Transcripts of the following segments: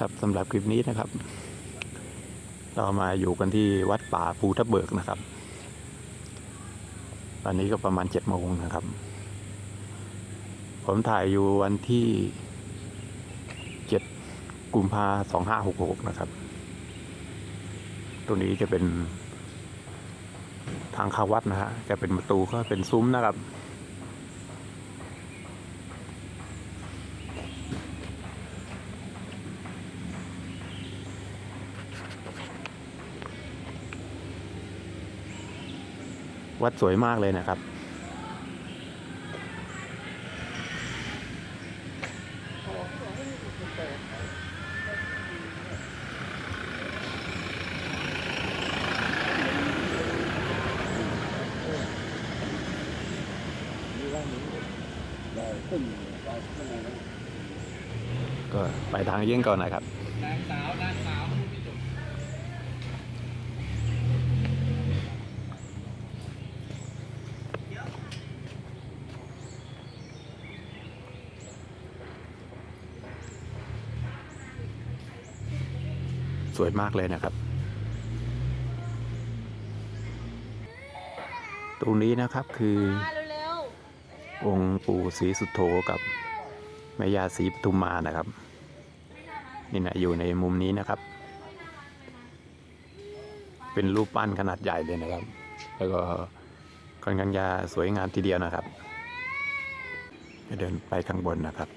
ครับสำหรับคลิปนี้นะครับ เรามาอยู่กันที่วัดป่าภูทับเบิกนะครับตอนนี้ก็ประมาณเจ็ดโมงนะครับ ผมถ่ายอยู่วันที่เจ็ดกุมภาสองห้าหกหกนะครับ ตรงนี้จะเป็นทางเข้าวัดนะฮะจะเป็นประตูก็เป็นซุ้มนะครับ วัดสวยมากเลยนะครับ ก็ไปทางเยี่ยงก่อนนะครับ นางสาวนางสาวพูดไม่จบ สวยมากเลยนะครับ ตรงนี้นะครับคือองค์ปู่ศรีสุโธกับแม่ยาศรีปทุมมานะครับ นี่นะอยู่ในมุมนี้นะครับ เป็นรูปปั้นขนาดใหญ่เลยนะครับ แล้วก็ค่อนข้างจะสวยงามทีเดียวนะครับเดินไปข้างบนนะครับ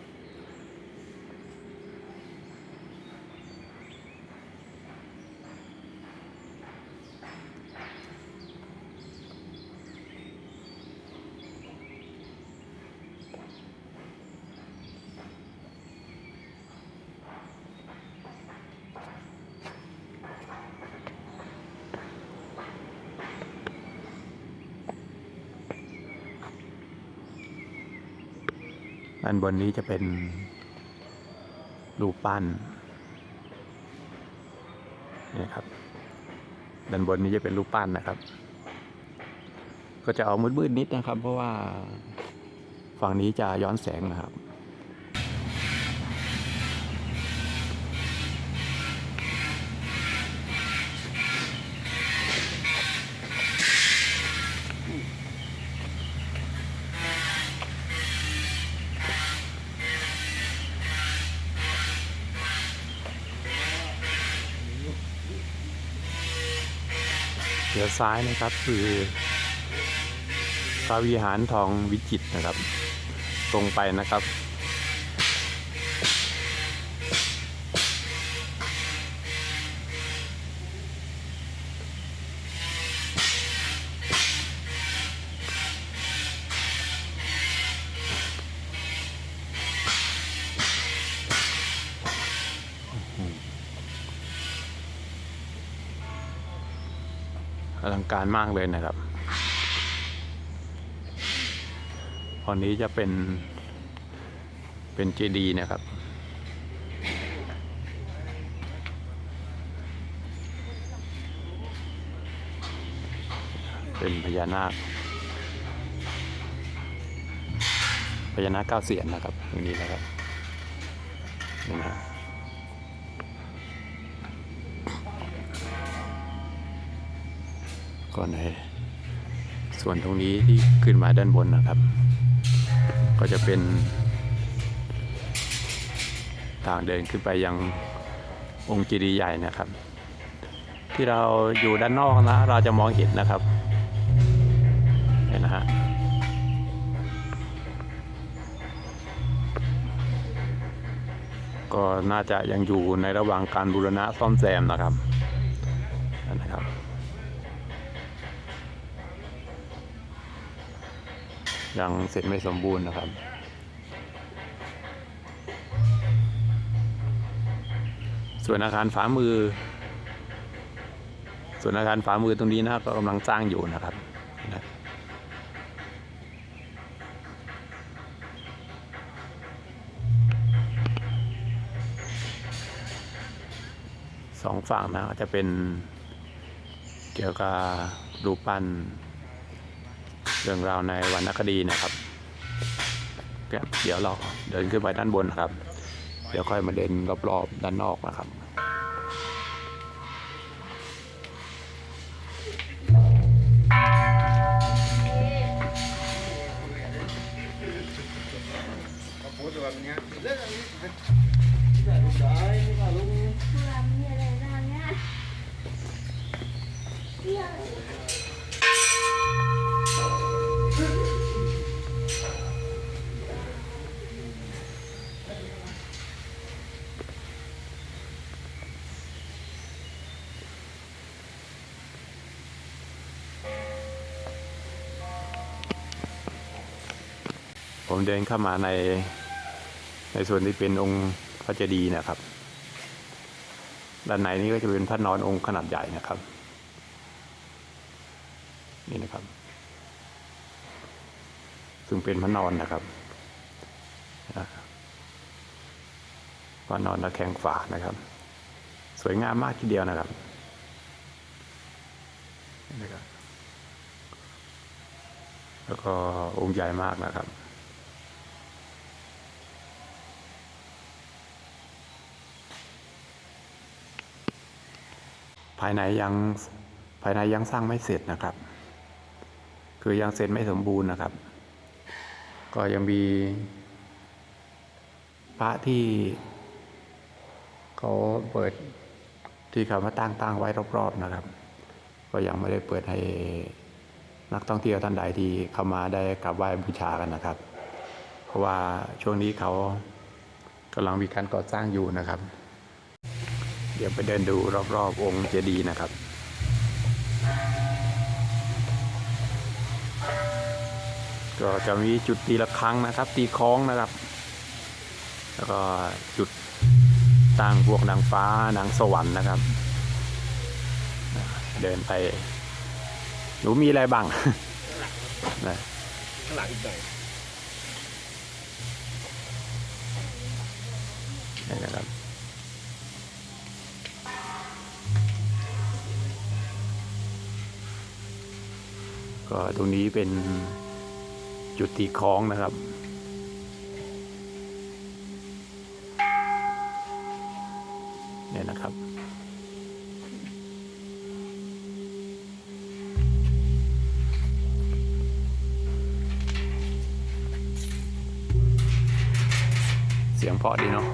ด้านบนนี้จะเป็นรูปปั้นนี่ครับด้านบนนี้จะเป็นรูปปั้นนะครับ ก็จะเอามืดๆนิดนะครับ เพราะว่าฝั่งนี้จะย้อนแสงนะครับียวซ้ายนะครับ คือพระวิหารทองวิจิตนะครับ ตรงไปนะครับ อลังการมากเลยนะครับ ตอนนี้จะเป็นเป็นเจดีย์นะครับ เป็นพญานาค พญานาคเก้าเสียนนะครับอย่างนี้นะครับนี่นะ ก็ในส่วนตรงนี้ที่ขึ้นมาด้านบนนะครับ ก็จะเป็นทางเดินขึ้นไปยังองค์เจดีย์ใหญ่นะครับ ที่เราอยู่ด้านนอกนะ เราจะมองเห็นนะครับเห็นนะฮะก็น่าจะยังอยู่ในระหว่างการบูรณะซ่อมแซมนะครับนั่นนะครับ ยังเสร็จไม่สมบูรณ์นะครับ ส่วนอาคารฝามือ ส่วนอาคารฝามือตรงนี้นะก็กำลังสร้างอยู่นะครับสองฝั่งนะจะเป็นเกี่ยวกับรูปปั้น เรื่องราวในวรรณคดีนะครับ เดี๋ยวเราเดินขึ้นไปด้านบนนะครับ เดี๋ยวค่อยมาเดินรอบๆด้านนอกนะครับ ผมเดินเข้ามาใน ในส่วนที่เป็นองค์พระเจดีย์นะครับ ด้านในนี้ก็จะเป็นพระนอนองค์ขนาดใหญ่นะครับ นี่นะครับ ซึ่งเป็นพระนอนนะครับพระนอนตะแคงฝานะครับ สวยงามมากทีเดียวนะครับนี่นะครับแล้วก็องค์ใหญ่มากนะครับ ภายในยังภายในยังสร้างไม่เสร็จนะครับ คือยังเสร็จไม่สมบูรณ์นะครับ ก็ยังมี พระที่เขาเปิดที่เขามาตั้งตั้งไว้รอบๆนะครับ ก็ยังไม่ได้เปิดให้นักท่องเที่ยวท่านใดที่เข้ามาได้กราบไหว้บูชากันนะครับ เพราะว่าช่วงนี้เขากำลังมีการก่อสร้างอยู่นะครับ ดี๋ยวไปเดินดูรอบๆองค์เจดีย์นะครับก็จะมีจุดตีละครั้งนะครับ ตีคล้องนะครับ แล้วก็จุดตั้งพวกนางฟ้านางสวรรค์นะครับ เดินไปหนูมีอะไรบ้างนะข้างหลังอีกหน่อยนี่นะครับ ก็ตรงนี้เป็นจุดตีคล้องนะครับเนี่ยนะครับเสียงเพาะดีเนาะ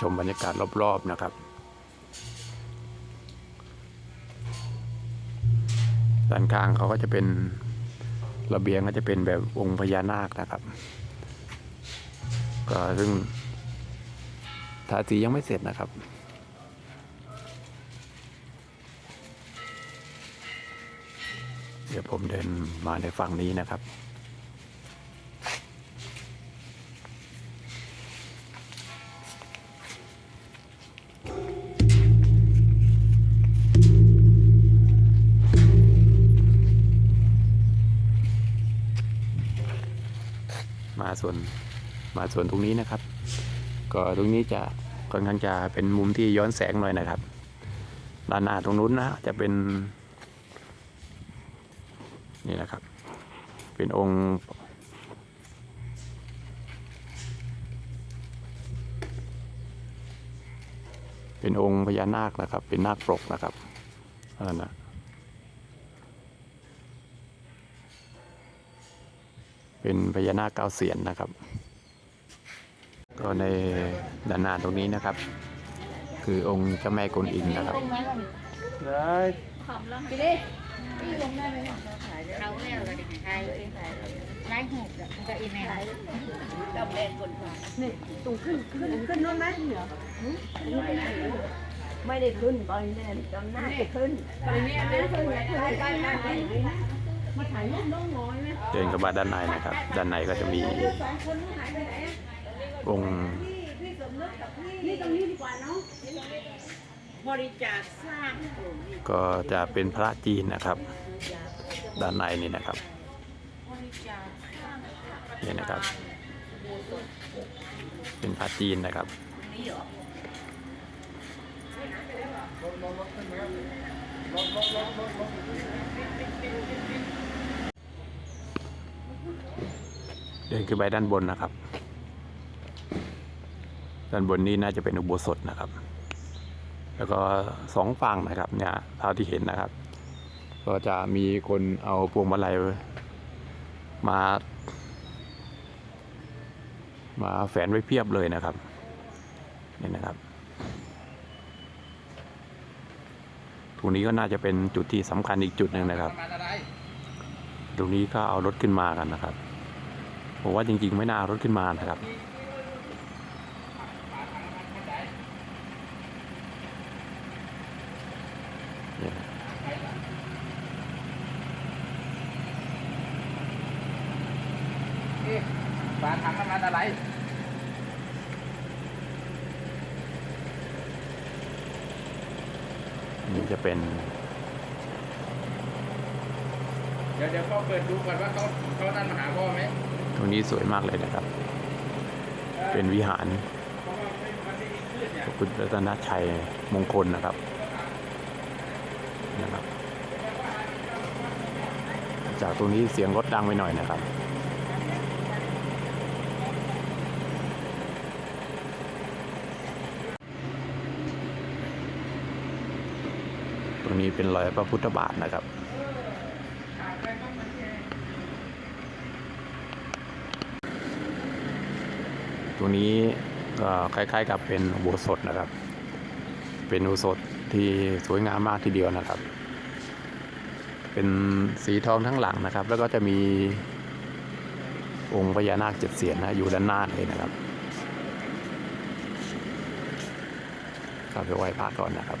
ชมบรรยากาศรอบๆนะครับ ด้านข้างเขาก็จะเป็นระเบียงก็จะเป็นแบบองค์พญานาคนะครับ ก็ซึ่งทาสียังไม่เสร็จนะครับเดี๋ยวผมเดินมาในฝั่งนี้นะครับ มาส่วนมาส่วนตรงนี้นะครับ ก็ตรงนี้จะค่อนข้างจะเป็นมุมที่ย้อนแสงหน่อยนะครับ ด้านหน้าตรงนู้นนะจะเป็น นี่นะครับ เป็นองค์เป็นองค์พญานาคนะครับ เป็นนาคปรกนะครับนั่นนะ เป็นพญานาคเก้าเสียนนะครับ ก็ในด้านหน้าตรงนี้นะครับ คือองค์เจ้าแม่กวนอิมนะครับได้ไปดิพี่ลงได้ไหมเราเนี่ยเราจะถ่ายไล่หูแบบก็อีเมลเราเป็นคนมานี่ตูขึ้นขึ้นขึ้นนู่นไหมเหนือไม่ได้ขึ้นไปแน่จำหน้าจะขึ้นไปเนี่ยไม่ขึ้นไม่ขึ้นไปมาถ่ายมาถ่ายรูป เดินเข้ามาด้านในนะครับ ด้านในก็จะมีองค์ก็จะเป็นพระจีนนะครับ ด้านในนี่นะครับนี่นะครับ เป็นพระจีนนะครับ เดินขึ้นไปด้านบนนะครับ ด้านบนนี้น่าจะเป็นอุโบสถนะครับ แล้วก็สองฝั่งนะครับ เนี่ยเท่าที่เห็นนะครับ ก็จะมีคนเอาพวงมาลัยมา มาแฝนไว้เพียบเลยนะครับนี่นะครับตรงนี้ก็น่าจะเป็นจุดที่สำคัญอีกจุดหนึ่งนะครับ ตรงนี้ก็เอารถขึ้นมากันนะครับ ผมว่าจริงๆไม่น่าเอารถขึ้นมานะครับเนี่ยนะฝาถังน้ำมันอะไรนี่จะเป็น เดี๋ยวเดี๋ยวพ่อเปิดดูก่อนว่าเขา นี้สวยมากเลยนะครับ เป็นวิหารพระพุทธรัตนชัยมงคลนะครับนะครับ จากตรงนี้เสียงรถดังไปหน่อยนะครับตรงนี้เป็นรอยพระพุทธบาทนะครับ ตรงนี้คล้ายๆกับเป็นอุโบสถนะครับ เป็นอุโบสถที่สวยงามมากทีเดียวนะครับ เป็นสีทองทั้งหลังนะครับ แล้วก็จะมีองค์พญานาคเจ็ดเสียนนะอยู่ด้านหน้าเลยนะครับเข้าไปไหว้พระก่อนนะครับ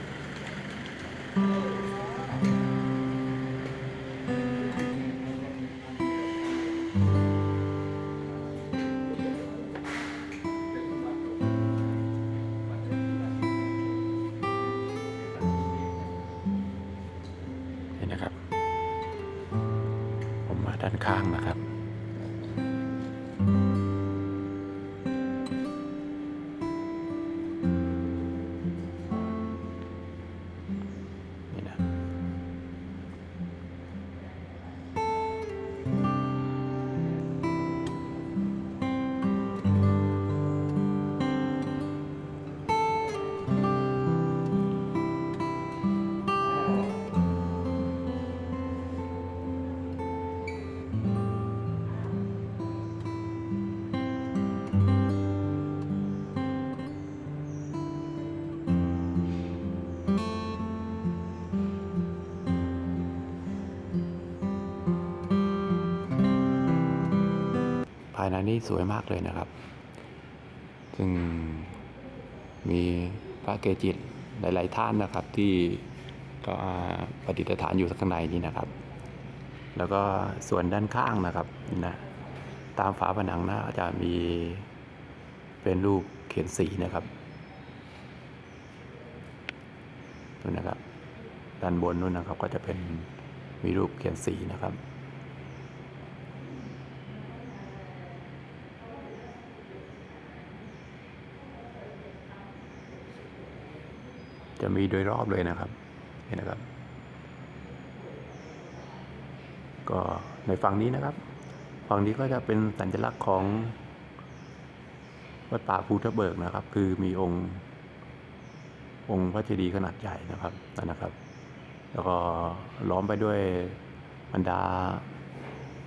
ด้านข้างนะครับายในนี้สวยมากเลยนะครับ ซึ่งมีพระเกจิหลาย ๆ ท่านนะครับที่ก็ปฏิสถานอยู่ข้างในนี้นะครับ แล้วก็ส่วนด้านข้างนะครับนะตามฝาผนังนะจะมีเป็นรูปเขียนสีนะครับนู่นนะครับ ด้านบนนู่นนะครับก็จะเป็นมีรูปเขียนสีนะครับ จะมีโดยรอบเลยนะครับเห็นนะครับ ก็ในฝั่งนี้นะครับ ฝั่งนี้ก็จะเป็นสัญลักษณ์ของวัดป่าภูทะเบิกนะครับ คือมีองค์ องค์พระเจดีย์ขนาดใหญ่นะครับนั่นนะครับ แล้วก็ล้อมไปด้วยบรรดา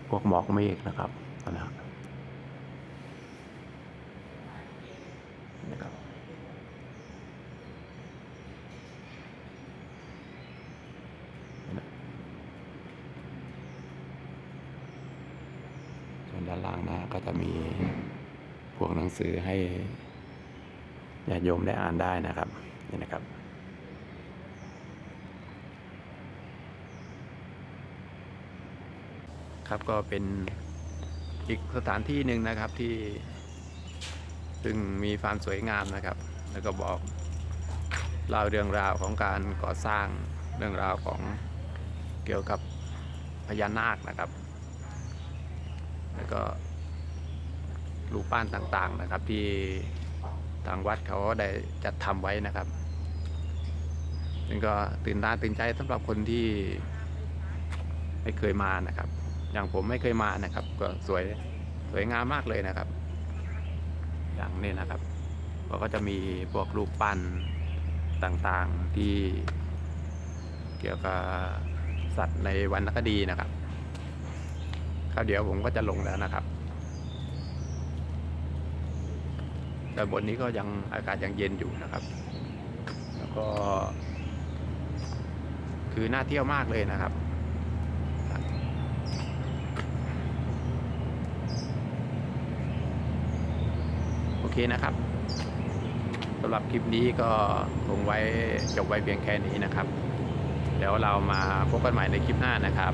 พวกหมอกเมฆนะครับนั่นนั้นะครับ ส่ว นด้านล่างนะ ก็จะมีพวกหนังสือให้ญาติโยมได้อ่านได้นะครับนี่นะครับ ครับก็เป็นอีกสถานที่หนึ่งนะครับที่ ซึ่งมีความสวยงามนะครับ แล้วก็บอกเล่าเรื่องราวของการก่อสร้างเรื่องราวของเกี่ยวกับพญานาคนะครับ แล้วก็ รูปปั้นต่างๆนะครับ ที่ทางวัดเขาได้จัดทำไว้นะครับซึ่ก็ตื่นตาตื่นใจสำหรับคนที่ไม่เคยมานะครับ อย่างผมไม่เคยมานะครับ ก็สวยสวยงามมากเลยนะครับ อย่างนี้นะครับเขาก็จะมีพวกรูปปั้นต่างๆที่เกี่ยวกับสัตว์ในวรรณคดีนะครับครับเดี๋ยวผมก็จะลงแล้วนะครับ แต่บนนี้ก็ยังอากาศยังเย็นอยู่นะครับ แล้วก็ คือน่าเที่ยวมากเลยนะครับโอเคนะครับสำหรับคลิปนี้ก็คงไว้จบไว้เพียงแค่นี้นะครับ เดี๋ยวเรามาพบกันใหม่ในคลิปหน้านะครับ